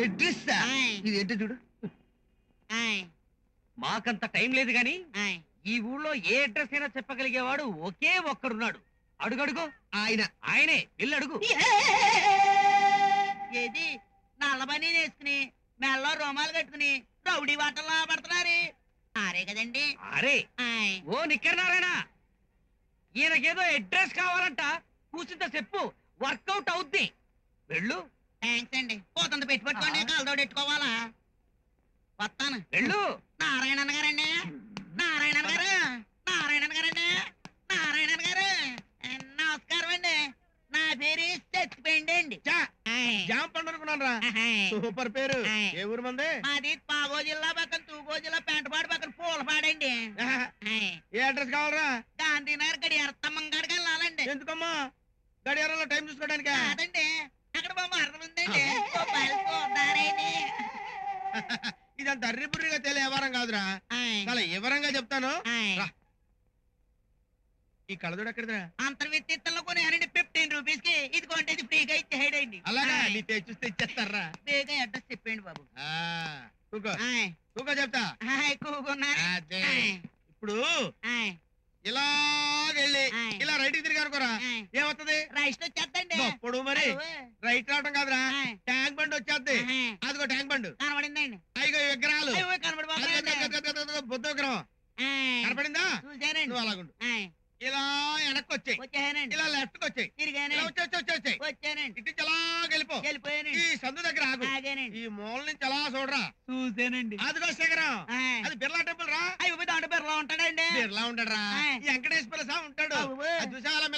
ఆయ్. ఇది ఏంటో చూడు. మాకంత టైం లేదు గాని. ఈ ఊళ్ళో ఏ అడ్రస్ అయినా చెప్పగలిగేవాడు ఒకే ఒక్కడున్నాడు. అడుగడుగు. ఆయన. ఆయనే. వెళ్ళి అడుగు. ఏది? నల్లబని వేసుకుని మెల్లో రోమాలు కట్టుకుని రౌడీ వాటల్లో పడుతున్నారు. ఆరే కదండి. అరే ఆయ్. ఓ నిక్కరనారాయణ. ఈయనకేదో అడ్రస్ కావాలంట. కూర్చుంత చెప్పు. వర్కౌట్ అవుద్ది. వెళ్ళు. థ్యాంక్స్ అండి. పోతుంది పెట్టి పట్టుకోండి. కలదోడు పెట్టుకోవాలా? వస్తాను. వెళ్ళు. నారాయణ గారండి. నారాయణ గారు. నారాయణ గారండి. నారాయణ గారు. నమస్కారం అండి. నా పేరు చచ్చిపోయింది అండి. చా, జామ పండు అనుకున్నాను రా. సూపర్ పేరు. ఏ. ఊరు మంది? మాది పాగో జిల్లా పక్కన తూగో జిల్లా పెంటపాడు పక్కన పూలపాడండి. ఏ. అడ్రస్ కావాలరా? గాంధీనగర్ గడి అర్థమ్మ గారికి వెళ్ళాలండి. ఎందుకమ్మా? గడియారంలో టైం చూసుకోవడానికి? కాదండి. ఇదంత అర్రిపుర్రిగా తెలియ వ్యవహారం కాదురా. చాలా వివరంగా చెప్తాను. రా. ఈ కళ్ళజోడు ఎక్కడిదిరా అంతర్విత్తిత్తంలో కొనేయాలండి ఫిఫ్టీన్ రూపీస్కి ఇది కొంటే ఇది ఫ్రీగా ఇచ్చేయండి అలాగా నీ చూస్తే ఇచ్చేస్తారా ఫ్రీగా అడ్రస్ చెప్పండి బాబు ఆ, కూకో ఆయ్. కూకో చెప్తా ఆయ్, కూకున్నారు అదే ఆయ్. ఇప్పుడు ఆయ్. ఇలాగెళ్ళి ఆయ్. ఇలా రైట్ తిరిగి అనుకోరా. ఏమవుతుంది రైస్ వచ్చేస్తండి గొప్పడు మరి. రైట్ రావడం కాదురా. ట్యాంక్ బండ్ వచ్చేద్ది. అదిగో ట్యాంక్ బండ్. కనబడిందండి. విగ్రహాలు. అయ్యో, అదిగో, బుద్ధ విగ్రహం. కనపడిందా? నువ్వు అలాగుండు. ఇలా వెనక్కి వచ్చాయి ఇలా లెఫ్ట్కి వచ్చాయి ఇలా వచ్చాయి. వచ్చానండి ఇటు ఈ సందు దగ్గర ఆగు. ఈ మూల నుంచి అలా చూడరా? చూశానండి. అదిగో శేఖరం. అది బిర్లా టెంపుల్ రా. అయ్యో దాంట్లో బెర్రలా ఉంటాడండి. బిర్లా. ఈ వెంకటేశ్వర స్వామి ఉంటాడు. చూసా అలా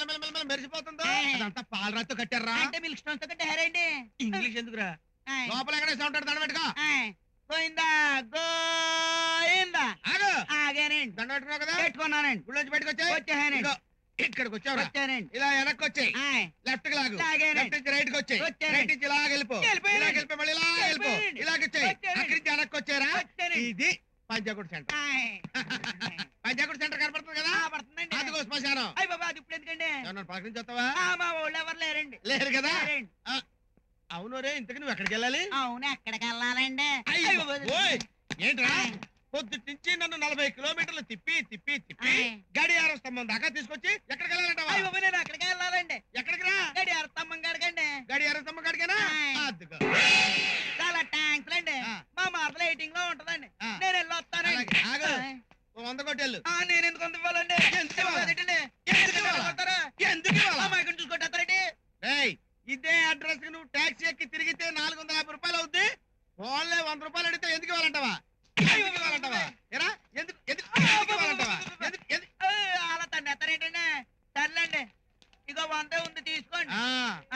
మెరిసిపోతుందో. అదంతా పాలరాతో కట్టారా? అంటే మిల్క్ స్టోన్స్తో కట్టారండి? ఇంగ్లీష్ ఎందుకురా? ఆయ్. లోపల వెంకటేశ్వర ఉంటాడు దండ పెట్టుకో ఆయ్. గోయిందా ఆగు. ఆగానండి. దండ పెట్టుకున్నావు కదా? పెట్టుకున్నానండి. గుళ్ళ నుంచి బయటకు వచ్చాయి వచ్చానండి ఇదిగో, ఇక్కడికి వచ్చానండి. ఇలా వెనక్కి వచ్చాయి. లెఫ్ట్కి లాగు. లెఫ్ట్ నుంచి రైట్కి వచ్చాయి. రైట్ నుంచి ఇలా వెళ్ళిపో. ఇలా వెళ్ళిపో మళ్ళీ ఇలా వెళ్ళిపో. ఇలాగ వచ్చాయి. అక్కడి నుంచి వెనక్కి వచ్చారా ఇది పంచాకుడు సెంటర్. పంచాకుడు సెంటర్ కనపడుతుంది కదా? అదిగో శ్మశానం. అయ్య బాబా అది ఇప్పుడు ఎందుకండి పలకరించి వస్తావా? మా ఎవరు లేరండి. లేరు కదా. అవును రే ఇంతకు నువ్వు ఎక్కడికి వెళ్ళాలి? అవును ఎక్కడికి వెళ్ళాలండి? ఏంట్రా? ఆయ్. పొద్దుటి నుంచి నన్ను నలభై కిలోమీటర్లు తిప్పి తిప్పి తిప్పి. గడియారం స్తంభం దాకా తీసుకొచ్చి ఎక్కడికి నేను ఎక్కడికి వెళ్ళాలండి ఎక్కడికి రా గడి అర్థమ్మ గడకండి గడియారం స్తంభం. అదిగో చాలా థ్యాంక్స్ అండి. మా మార్తల ఎయిటింగ్లో ఉంటదండి. నేను వెళ్ళి వస్తానండి అలాగే, ఆగు. ఆయ్. ఓ వంద కొట్టేళ్ళు నేను ఎందుకు ఇవ్వాలండి ఎందుకు ఇవ్వాలి? అదేంటండి? ఎందుకు ఎందుకు ఇవ్వాలి? వెళ్ళగొడతారా? ఎందుకు ఇవ్వాలా? ఆ మైకుని చూసుకుంటారండి ఏయ్, ఇదే అడ్రస్కి నువ్వు ట్యాక్సీ ఎక్కి తిరిగితే నాలుగు వందల యాభై రూపాయలు అవుద్ది వాళ్ళే వంద రూపాయలు అడిగితే ఎందుకు ఇవ్వాలంటావా ఎందుకు ఇవ్వాలంటావా ఎరా ఎందుకు ఎందుకు ఎందుకు ఇవ్వాలంటావా ఎందుకు ఎందుకు అలా తను ఎత్తారేంటండి సర్లేండి ఇగో వంద ఉంది తీసుకోండి ఆ,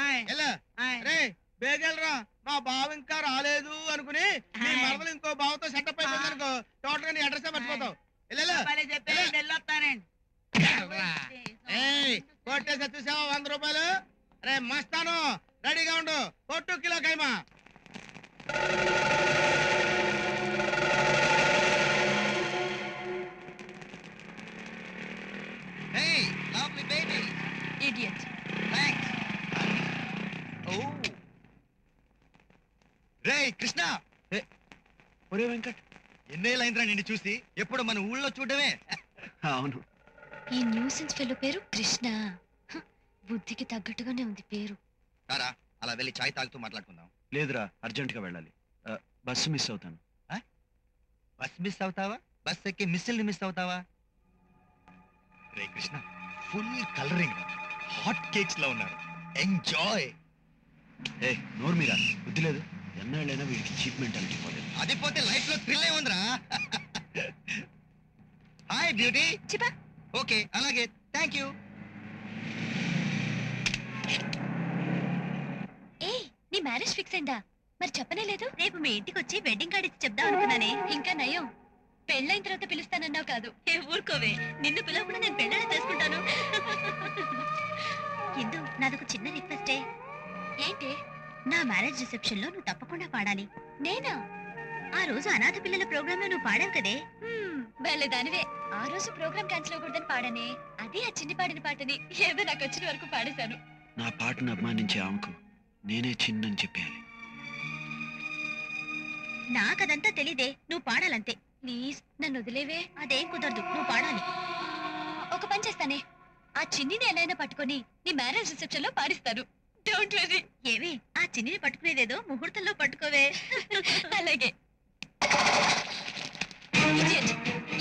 ఆయ్. వెళ్ళు. ఆయ్. రే బేగెళ్ళరా మా బావ ఇంకా రాలేదు అనుకుని నీ ఆయ్. మరదలు ఇంకో బావతో సెటప్ అయిపోయింది అనుకో టోటల్గా నీ అడ్రస్ మర్చిపోతావు వెళ్ళు. భలే చెప్పి వెళ్ళొస్తానండి వెళ్ళరా. ఏయ్ కొట్టేసి చూసావా వంద రూపాయలు రే మస్తాను రెడీగా ఉండు కొట్టు కిలో కైమా Hey, lovely baby. Idiot Thanks. Oh. రేయ్ కృష్ణ ఒరే వెంకట్ ఎన్నేళ్ళైందిరా నిన్ను చూసి? ఎప్పుడు మన ఊళ్ళో చూడడమే? అవును. ఈ న్యూసెన్స్ ఫెలో పేరు కృష్ణ. హ, బుద్ధికి తగ్గట్టుగానే ఉంది పేరు. రారా అలా వెళ్ళి చాయ్ తాగుతూ మాట్లాడుకుందాం. లేదురా అర్జెంట్గా వెళ్ళాలి. ఆ, బస్సు మిస్ అవుతాను. బస్ మిస్ అవుతావా? బస్ ఎక్కి మిస్సిల్ని మిస్ అవుతావా? రే కృష్ణ ఫుల్ కలరింగ్. హాట్ కేక్స్లో ఉన్నారు. ఎంజాయ్. ఏ నోరు మీరా? బుద్ధి లేదు. ఎన్నాళ్ళైనా వీడికి చీప్ మెంటాలిటీ పోలేదు అది పోతే లైఫ్లో థ్రిల్ ఉందిరా హాయ్ బ్యూటీ చిపా ఓకే అలాగే. థ్యాంక్ యూ ఏ నీ మ్యారేజ్ ఫిక్స్ అయిందా? మరి చెప్పనే లేదు? రేపు మీ ఇంటికి వచ్చి వెడ్డింగ్ కార్డ్ ఇచ్చి చెప్దాం అనుకున్నానే. ఇంకా నయం. పెళ్ళైన తర్వాత పిలుస్తానన్నావు కాదు. ఏ ఊరుకోవే. నిన్ను పిలవకుండా నేను పెళ్ళని చేసుకుంటాను. ఇందు నాదొక చిన్న రిక్వెస్టే ఏంటి? నా మ్యారేజ్ రిసెప్షన్లో నువ్వు తప్పకుండా పాడాలి. నేనా? ఆ రోజు అనాథ పిల్లల ప్రోగ్రామ్లో నువ్వు పాడావు కదే. దానివే. ఆ రోజు ప్రోగ్రామ్ క్యాన్సిల్ అవ్వకూడదని పాడనే. అది ఆ చిన్ని పాడిన పాటని ఏదో నాకు వచ్చిన వరకు పాడేశాను. నా పాటను అభిమానించే ఆమెకు నేనే చిన్నని చెప్పేయాలి. నాకదంతా తెలీదే. నువ్వు పాడాలంతే. ప్లీజ్ నన్ను వదిలేవే. అదేం కుదరదు. నువ్వు పాడాలి. ఒక పని చేస్తానే. ఆ చిన్నిని ఎలాగైనా పట్టుకొని నీ మ్యారేజ్ రిసెప్షన్లో పాడిస్తాను. డోంట్ వెరీ ఏవి ఆ చిన్నిని పట్టుకునేదేదో ముహూర్తంలో పట్టుకోవే. అలాగే.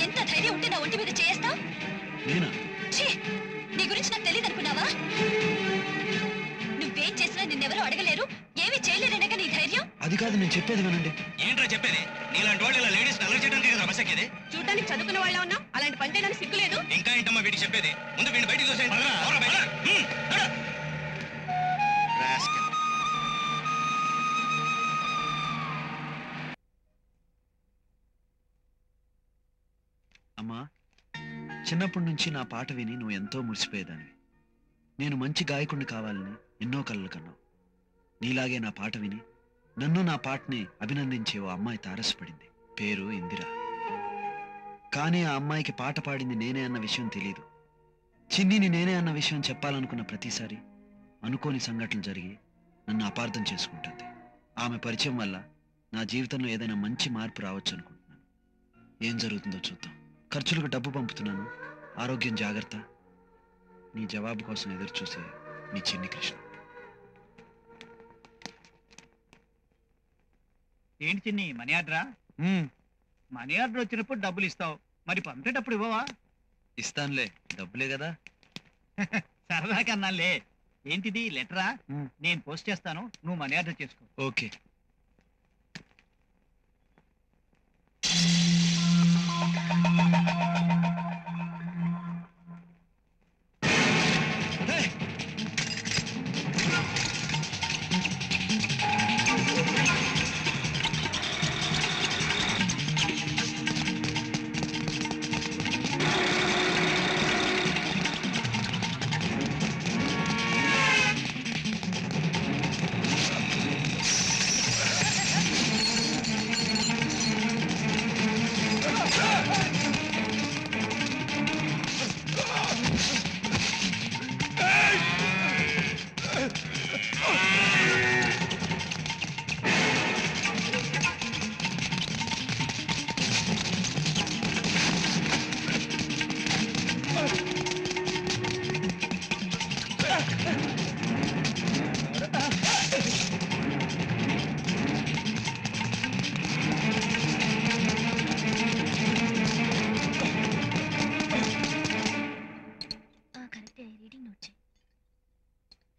ఎంత ధైర్యం ఉంటే నా ఒంటి మీద చేస్తావు నేనా? నీ గురించి నాకు తెలియదు అనుకున్నావా నువ్వేం చేసినా నిన్నెవరూ అడగలేరు ఏమీ చేయలేరనగా నీ ధైర్యం? అది కాదు నేను చెప్పేది వినండి. ఏంట్రా చెప్పేది? నీలాంటి వాళ్ళు ఇలా లేడీస్ అలర్ చేయడానికి కదా? ఎక్కేది చూడడానికి చదువుకున్న వాళ్ళ ఉన్నావు అలాంటి పని చేయడానికి సిగ్గులేదు ఇంకా ఏంటమ్మా వీడికి చెప్పేది? ముందు వీడిని బయటికి చూసేయండి చిన్నప్పటి నుంచి నా పాట విని నువ్వు ఎంతో మురిసిపోయేదానివి. నేను మంచి గాయకుడిని కావాలని ఎన్నో కలలు కన్నావు. నీలాగే నా పాట విని నన్ను నా పాటని అభినందించే ఓ అమ్మాయి తారసపడింది. పేరు ఇందిర. కానీ ఆ అమ్మాయికి పాట పాడింది నేనే అన్న విషయం తెలియదు చిన్నిని నేనే అన్న విషయం చెప్పాలనుకున్న ప్రతిసారి అనుకోని సంఘటనలు జరిగి నన్ను అపార్థం చేసుకుంటుంది. ఆమె పరిచయం వల్ల నా జీవితంలో ఏదైనా మంచి మార్పు రావచ్చు అనుకుంటున్నాను ఏం జరుగుతుందో చూద్దాం. ఖర్చులకు డబ్బు పంపుతున్నాను. ఆరోగ్యం జాగ్రత్త. నీ జవాబు కోసం ఎదురు చూసే నీ చిన్ని కృష్ణ. ఏంటి చిన్ని మనీ ఆర్డరా? మనీ ఆర్డర్ వచ్చినప్పుడు డబ్బులు ఇస్తావు. మరి పంపేటప్పుడు ఇవ్వవా? ఇస్తానులే డబ్బులే కదా. సరదా కన్నాలే ఏంటిది లెటరా. నేను పోస్ట్ చేస్తాను నువ్వు మనీ ఆర్డర్ చేసుకో. ఓకే.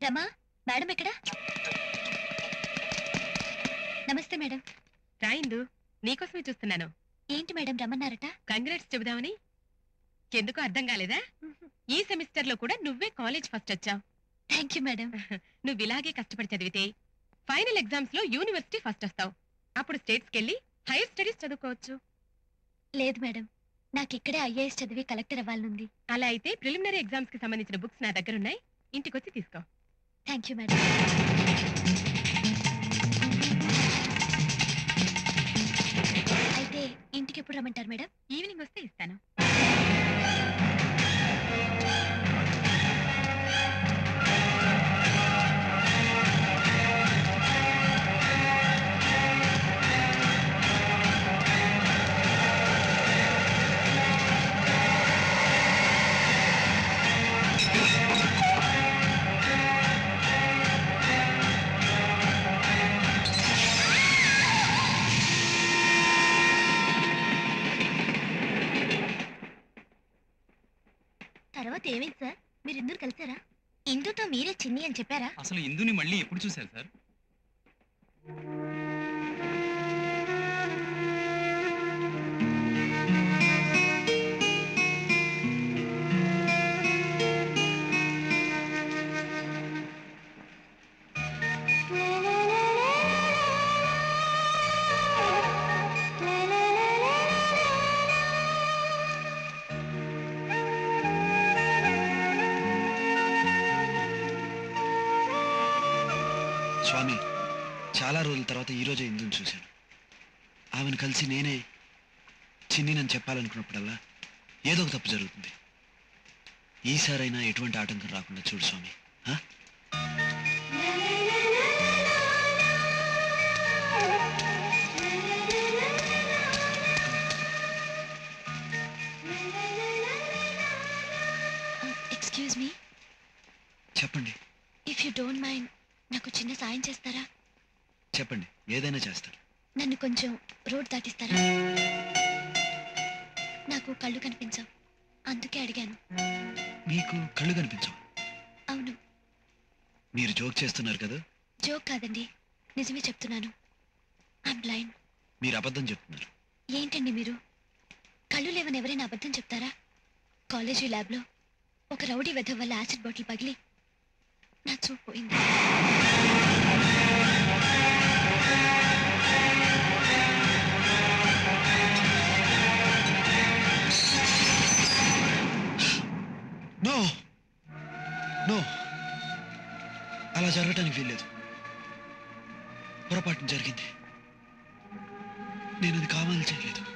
రమా మేడం ఎక్కడ? నమస్తే మేడం. రాయిందు నీకోసమే చూస్తున్నాను. ఏంటి మేడం రమ్మన్నారట? కంగ్రాట్స్ చెబుదామని. ఎందుకు అర్థం కాలేదా? ఈ సెమిస్టర్లో కూడా నువ్వే కాలేజ్ ఫస్ట్ వచ్చావు. Thank you madam. నువ్వు ఇలాగే కష్టపడి చదివితే ఫైనల్ ఎగ్జామ్స్లో యూనివర్సిటీ ఫస్ట్ వస్తావు. అప్పుడు స్టేట్స్కి వెళ్ళి హైయర్ స్టడీస్ చదువుకోవచ్చు. లేదు మేడం. నాకు ఇక్కడే ఐఏఎస్ చదివి కలెక్టర్ అవ్వాలనుంది. అలా అయితే ప్రిలిమినరీ ఎగ్జామ్స్కి సంబంధించిన బుక్స్ నా దగ్గర ఉన్నాయి ఇంటికొచ్చి తీసుకో. థ్యాంక్ యూ మేడం అయితే ఇంటికి ఎప్పుడు రమ్మంటారు మేడం? ఈవినింగ్ వస్తే ఇస్తాను. కలిసారా? ఇందుతో మీరే చిన్ని అని చెప్పారా? అసలు ఇందుని మళ్ళీ ఎప్పుడు చూశారు సార్? స్వామి చాలా రోజుల తర్వాత ఈరోజే ఇందుని చూశాను. ఆమెను కలిసి నేనే చిన్ని నన్ను చెప్పాలనుకున్నప్పుడల్లా ఏదో ఒక తప్పు జరుగుతుంది. ఈసారైనా ఎటువంటి ఆటంకం రాకుండా చూడు స్వామి ఎక్స్క్యూజ్ మీ చెప్పండి. ఇఫ్ నాకు చిన్న సాయం చేస్తారా? చెప్పండి ఏదైనా చేస్తాను. నన్ను కొంచెం రోడ్ దాటిస్తారా? నాకు కళ్ళు కనిపించవు. అందుకే అడిగాను. మీకు కళ్ళు కనిపించవు. అవును. మీరు జోక్ చేస్తున్నారు కదా? జోక్ కాదండి. నిజమే చెప్తున్నాను. ఐ బ్లైండ్ మీరు అబద్ధం చెప్తున్నారు. ఏంటండి మీరు? కళ్ళు లేవని ఎవరైనా అబద్ధం చెప్తారా? కాలేజీ ల్యాబ్లో ఒక రౌడీ వెధ వల్ల యాసిడ్ బాటిల్ పగిలి నా చూపు పోయింది. జరగటానికి వీల్లేదు. పొరపాటున జరిగింది. నేను అది కావాలని చేయలేదు.